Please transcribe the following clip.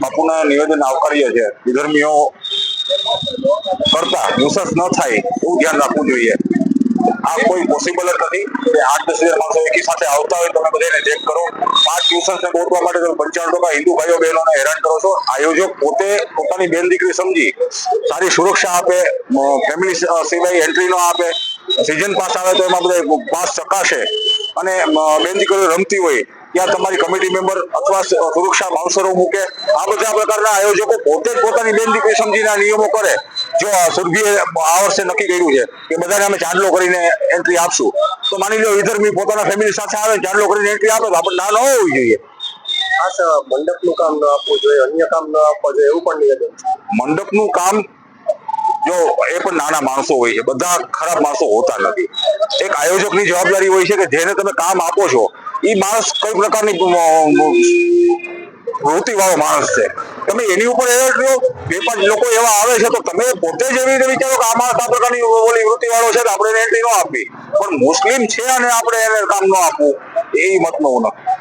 બાપુના નિવેદન આવકાર્ય છે વિધર્મીઓ કરતા ન્યુસન્સ ન થાય એવું ધ્યાન રાખવું જોઈએ. આ કોઈ પોસિબલ જ નથી કે આઠ દસ હજાર માણસો એકી સાથે આવતા હોય તમે બધાને ચેક કરો. પાંચ ને ગોતવા માટે તમે પંચાણું ટકા હિન્દુ ભાઈઓ બહેનોને હેરાન કરો છો. આયોજક પોતે પોતાની બેન દીકરી સમજી સારી સુરક્ષા આપે ફેમિલી સિવાય એન્ટ્રી ન આપે. સિઝન પાસ આવે તો એમાં બધા પાસ ચકાશે. અને બેન દીકરીઓ રમતી હોય ત્યાં તમારી કમિટી મેમ્બર અથવા સુરક્ષા બાઉન્સરો મૂકે. આ બધા પ્રકારના આયોજકો પોતે જ પોતાની બેન દીકરી સમજીને આ નિયમો કરે. જો સુરભીએ આ વર્ષે નક્કી કર્યું છે કે બધાને અમે ચાંદલો કરીને એન્ટ્રી આપશું. તો માની લો વિધર્મી પોતાના ફેમિલી સાથે આવે ચાંદલો કરીને એન્ટ્રી આપે તો આપણે ના ન હોવી જોઈએ. ખાસ મંડપનું કામ ન આપવું જોઈએ અન્ય કામ ન આપવું જોઈએ એવું પણ નિવેદન મંડપનું કામ જો એ પણ નાના માણસો હોય છે બધા ખરાબ માણસો હોતા નથી. એક આયોજકની જવાબદારી હોય છે કે જેને તમે કામ આપો છો એ માણસ કઈ પ્રકારની વૃત્તિ વાળો માણસ છે. તમે એની ઉપર એલર્ટ રહ્યો બે પાંચ લોકો એવા આવે છે, તો તમે પોતે જ એવી રીતે વિચારો કે આ માણસ આ પ્રકારની ઓલી વૃત્તિ વાળો છે આપણે એને એન્ટ્રી ન આપવી. પણ મુસ્લિમ છે અને આપણે એને કામ ન આપવું. એ મતનો નથી